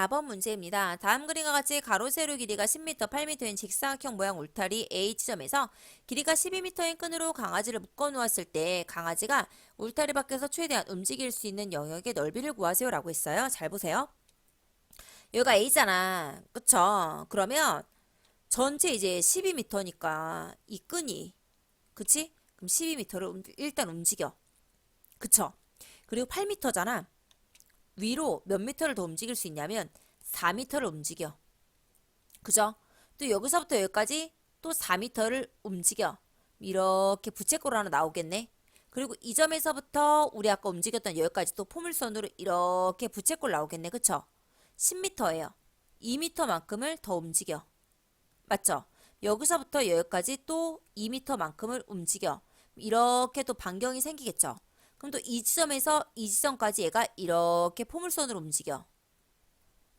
4번 문제입니다. 다음 그림과 같이 가로 세로 길이가 10m, 8m인 직사각형 모양 울타리 H점에서 길이가 12m인 끈으로 강아지를 묶어 놓았을 때 강아지가 울타리 밖에서 최대한 움직일 수 있는 영역의 넓이를 구하세요라고 했어요. 잘 보세요. 여기가 A잖아. 그쵸? 그러면 전체 이제 12m니까 이 끈이 그치? 그럼 12m를 일단 움직여. 그쵸? 그리고 8m잖아. 위로 몇 미터를 더 움직일 수 있냐면 4미터를 움직여. 그죠? 또 여기서부터 여기까지 또 4미터를 움직여. 이렇게 부채꼴 하나 나오겠네. 그리고 이 점에서부터 우리 아까 움직였던 여기까지 또 포물선으로 이렇게 부채꼴 나오겠네. 그쵸? 10m예요. 2m만큼을 더 움직여. 맞죠? 여기서부터 여기까지 또 2m만큼을 움직여. 이렇게 또 반경이 생기겠죠? 그럼 또 이 지점에서 이 지점까지 얘가 이렇게 포물선으로 움직여.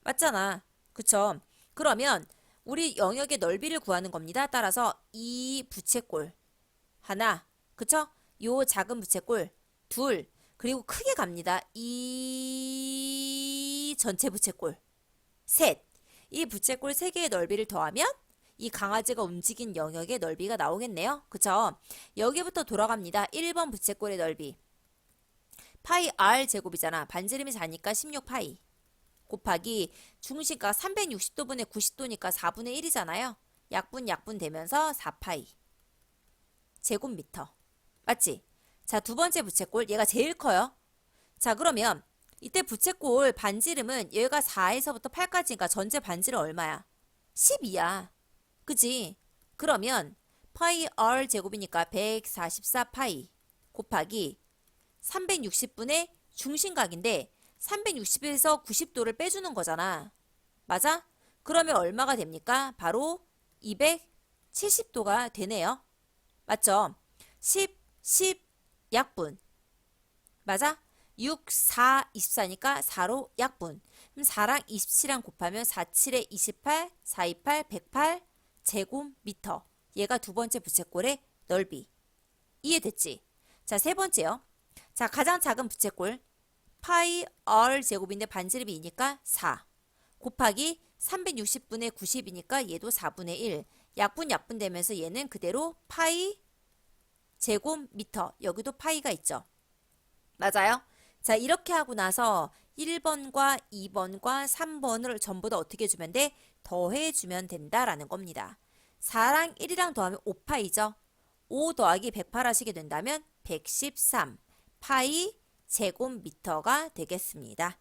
맞잖아. 그쵸? 그러면 우리 영역의 넓이를 구하는 겁니다. 따라서 이 부채꼴 하나, 그쵸? 요 작은 부채꼴 둘, 그리고 크게 갑니다. 이 전체 부채꼴 셋. 이 부채꼴 세 개의 넓이를 더하면 이 강아지가 움직인 영역의 넓이가 나오겠네요. 그쵸? 여기부터 돌아갑니다. 1번 부채꼴의 넓이. 파이 r 제곱이잖아. 반지름이 4니까 16파이. 곱하기 중심가 360도 분의 90도니까 4분의 1이잖아요. 약분 약분 되면서 4파이. 제곱미터. 맞지? 자, 두 번째 부채꼴. 얘가 제일 커요. 자, 그러면 이때 부채꼴 반지름은 얘가 4에서부터 8까지니까 전체 반지름 얼마야? 12야. 그지? 그러면 파이 r 제곱이니까 144파이 곱하기 360분의 중심각인데 360에서 90도를 빼주는 거잖아. 맞아? 그러면 얼마가 됩니까? 바로 270도가 되네요. 맞죠? 10, 10 약분. 맞아? 6, 4, 24니까 4로 약분. 그럼 4랑 27랑 곱하면 4, 7에 28, 4, 28, 108 제곱미터. 얘가 두 번째 부채꼴의 넓이. 이해됐지? 자, 세 번째요. 자, 가장 작은 부채꼴 파이 r 제곱인데 반지름이 2니까 4 곱하기 360분의 90이니까 얘도 4분의 1 약분 약분 되면서 얘는 그대로 파이 제곱미터 여기도 파이가 있죠. 맞아요? 자, 이렇게 하고 나서 1번과 2번과 3번을 전부 다 어떻게 해주면 돼? 더해주면 된다라는 겁니다. 4랑 1이랑 더하면 5파이죠. 5 더하기 108 하시게 된다면 113 파이 제곱미터가 되겠습니다.